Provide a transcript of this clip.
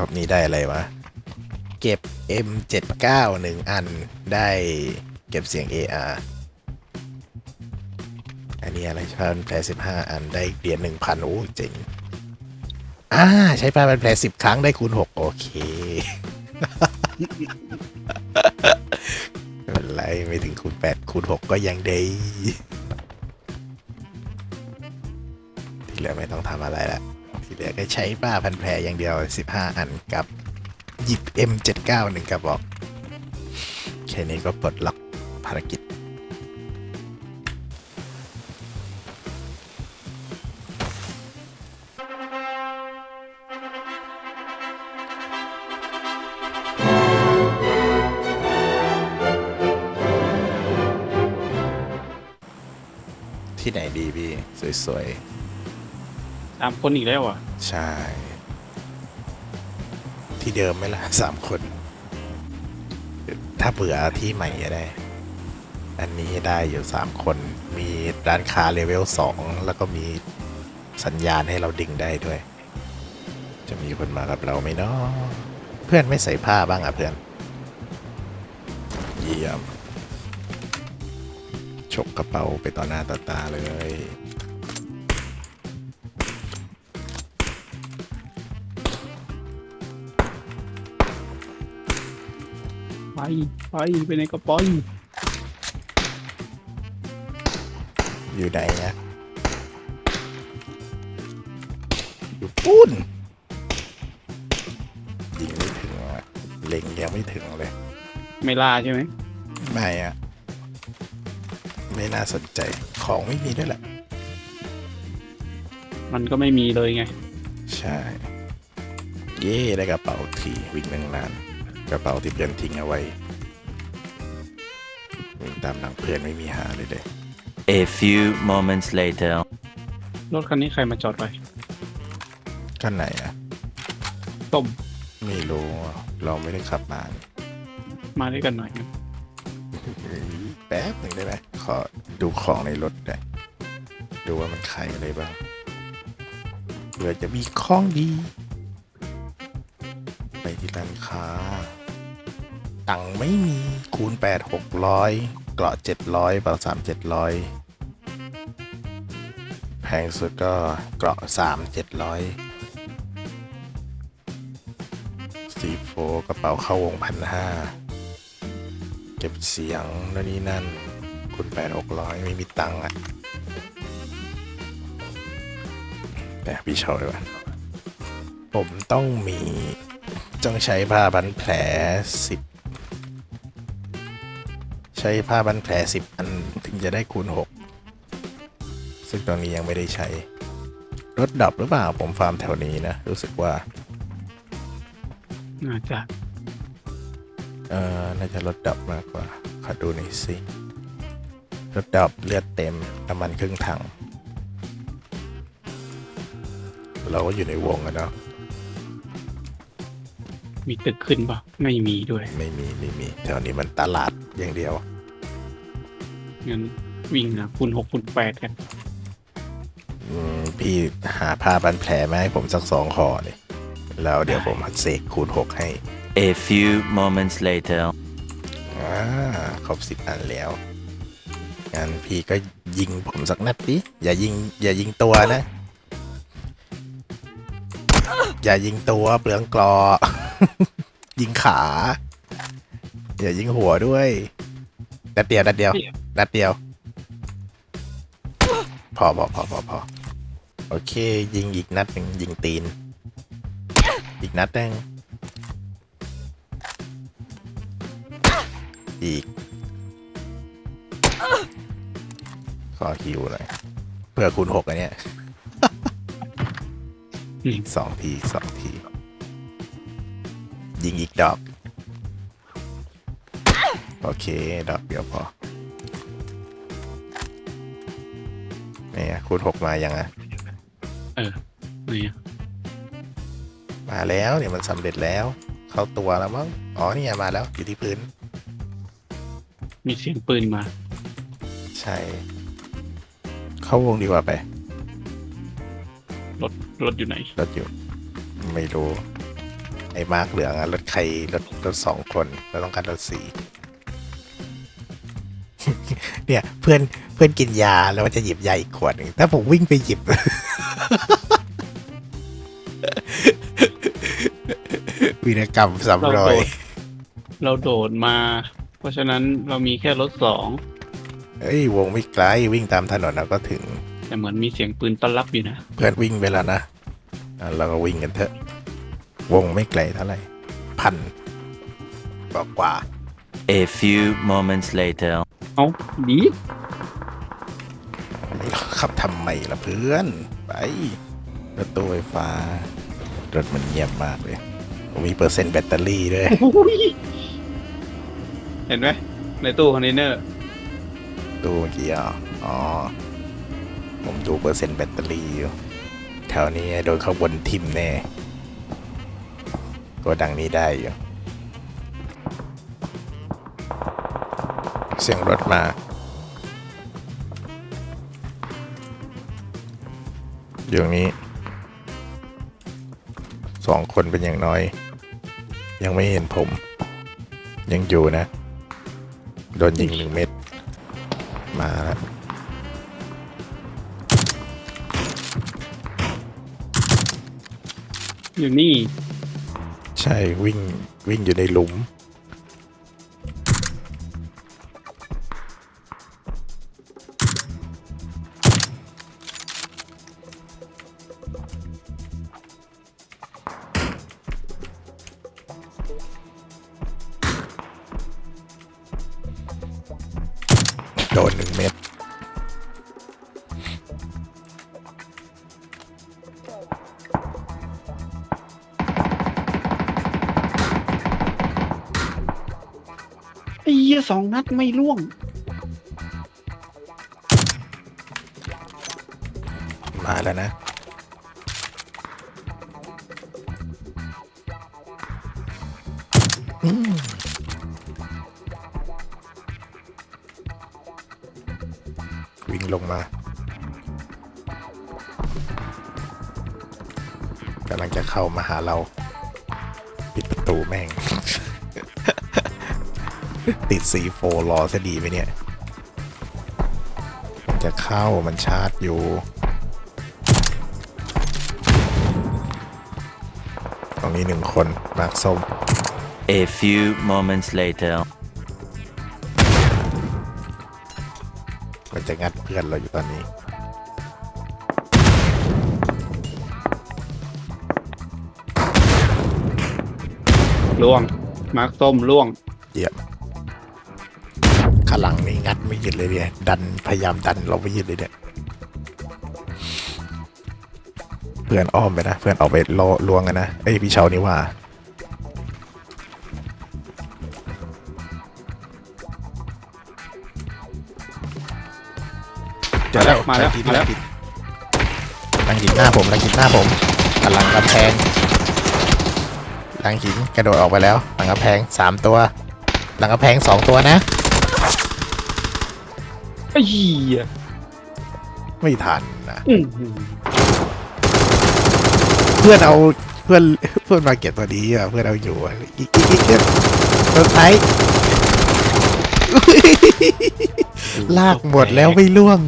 รอบนี้ได้อะไรวะ เก็บ M79 หนึ่งอันได้เก็บเสียง AR อันนี้อะไรผ้าพันแผล15อันได้เหรียญ1,000โอ้เจ๋งอ่าใช้ผ้าพันแผล10ครั้งได้คูณ6โอเคไม่เป็นไรไม่ถึงคูณ8คูณ6ก็ยังดีที่เหลือไม่ต้องทำอะไรละ ใช้ผ้าพันแผลอย่างเดียว 15 อันกับหยิบ M79 หนึ่งกระบอก แค่นี้ก็ปลดล็อกภารกิจที่ไหนดีพี่ สวย ตามคนอีกแล้วอะใช่ ที่เดิมไหมล่ะสามคน ถ้าเบื่อที่ใหม่ก็ได้ อันนี้ได้อยู่สามคน มีร้านค้าเลเวลสองแล้วก็มีสัญญาณให้เราดึงได้ด้วย จะมีคนมากับเราไหมเนาะเพื่อนไม่ใส่ผ้าบ้างอะเพื่อน เยี่ยม ฉกกระเป๋าไปต่อหน้าต่อตาเลย ไปไปไปในกระป๋อยอยู่ไหนนะอยู่ปุ้นยิงไม่ถึงอะเล็งยังไม่ถึงเลย ไม่ล่าใช่ไหมไม่อะไม่น่าสนใจของไม่มีด้วยแหละ มันก็ไม่มีเลยไง ใช่ เย่ได้กระเป๋าทีวิ่งหนึ่งล้าน กระเป๋าที่เพื่อนทิ้งเอาไว้วิ่งตามหลังเพื่อนไม่มีหาเลยเด้ A few moments later. รถคันนี้ใครมาจอดไว้กันไหนอะต้มไม่รู้อะเราไม่ได้ขับมามาด้วยกันหน่อยนะแป๊บหนึ่งได้ไหมขอดูของในรถหน่อยดูว่ามันขายอะไรบ้างเผื่อจะมีของดี ไปที่ร้านค้า ตังไม่มีคูณ 8 600 เกราะ 700เปล่า3 700 แพงสุดก็เกราะ 3 700สีโฟกระเป๋าเข้าวงพันห้าเก็บเสียงนั่นนี่นั่นคุณแปดหกร้อยไม่มีตังค์อะแต่พี่ชาดีกว่าผมต้องมีต้องใช้ผ้าพันแผลสิบ ใช้ผ้าพันแผลสิบอันถึงจะได้คูณหกซึ่งตอนนี้ยังไม่ได้ใช้ รถดับหรือเปล่า ผมฟาร์มแถวนี้นะ รู้สึกว่า น่าจะ เออน่าจะรถดับมากกว่า ขอดูหน่อยสิรถดับเลือดเต็มน้ำมันครึ่งถัง เราก็อยู่ในวงอะเนาะมีตึกขึ้นปะไม่มีด้วย ไม่มี ไม่มี แถวนี้มันตลาดอย่างเดียว งั้นวิ่งนะคูณหกคูณแปดกันอืมพี่หาผ้าพันแผลมาให้ผมสักสองคอเลยแล้วเดี๋ยวผมหัดเสกคูณหกให้ A few moments later. อ่าครบสิบอันแล้ว งั้นพี่ก็ยิงผมสักนัดดิอย่ายิง อย่ายิงตัวนะ อย่ายิงตัวเปลืองกรอ ยิงขา อย่ายิงหัวด้วยนัดเดียวนัดเดียวนั ดเดียว พอพอพอพอพอโอเค ยิงอีกนัดหนึ่งยิงตีน อีกนัดหนึ่งอีก ขอฮิวหน่อยเพื่อคูณหกอันเนี้ยสองทีสองที ยิงอีกดอก โอเค ดอกเดียวพอ เนี่ยคูณหกมายังอะนี่มาแล้วเนี่ยมันสำเร็จแล้ว เข้าตัวแล้วมั้งอ๋อนี่ไงมาแล้วอยู่ที่พื้น มีเสียงปืนมา ใช่ เข้าวงดีกว่าไปรถรถอยู่ไหน รถอยู่ ไม่รู้ ไอ้มาร์กเหลืองอะรถใครรถรถสองคนเราต้องการรถสี่ เนี่ยเพื่อนเพื่อนกินยาแล้วว่าจะหยิบยาอีกขวดหนึ่งถ้าผมวิ่งไปหยิบ วีรกรรมเราซ้ำรโดอยดเราโดดมา เพราะฉะนั้นเรามีแค่รถสองเอ้ยวงไม่ไกลวิ่งตามถนนเราก็ถึง แต่เหมือนมีเสียงปืนต้อนรับอยู่นะ เพื่อนวิ่งไปแล้วนะอะเราก็วิ่งกันเถอะ วงไม่ไกลเท่าไหร่พันกว่ากว่า A few moments later. เอาดีขับทำไมล่ะเพื่อน ไปรถตู้ไฟฟ้ารถมันเงียบมากเลย มีเปอร์เซ็นต์แบตเตอรี่ด้วย เห็นไหมในตู้คอนเทนเนอร์ ตู้เมื่อกี้อะอ๋อ ผมดูเปอร์เซ็นต์แบตเตอรี่อยู่ แถวนี้โดนเขาบนทิมแน่ก็ดังนี้ได้อยู่ เสียงรถมา อยู่ตรงนี้สองคนเป็นอย่างน้อย ยังไม่เห็นผม ยังอยู่นะ โดนยิงหนึ่งเม็ดมาแล้วอยู่นี่ ใช่วิ่งวิ่งอยู่ในหลุม ดนหนึ่งเม็ดไอ้เหี้ยสองนัดไม่ล่วง มาแล้วนะ อืม ลงมากำลังจะเข้ามาหาเรา ปิดประตูแม่ง ติดซีโฟรอซะดีไหมเนี่ย มันจะเข้ามันชาร์จอยู่ตรงนี้หนึ่งคนมาร์คส้ม A few moments later. มันจะงัดเพื่อนเราอยู่ตอนนี้ ล่วง มาร์คส้มล่วง เยี่ยมข้างหลังนี่งัดไม่หยุดเลยเนี่ยดันพยายามดันเราไม่หยุดเลยเนี่ยเพื่อนอ้อมไปนะ เพื่อนออกไปล่อลวงกันนะ เอ้ยพี่เชานี่ว่า เจอแล้วมาแล้วลังหินมาแล้ว ลังหินหน้าผมลังหินหน้าผมกำลังกำแพงลังหินกระโดดออกไปแล้วหลังกำแพงสามตัว หลังกำแพงสองตัวนะ ไอ้เหี้ยไม่ทันนะอื้อหือเพื่อนเอาเพื่อนเพื่อนมาเก็บตัวนี้อะเพื่อนเอาอยู่อะอีกอีกอีกเพื่อนตัวท้ายลากหมดแล้วไม่ล่วง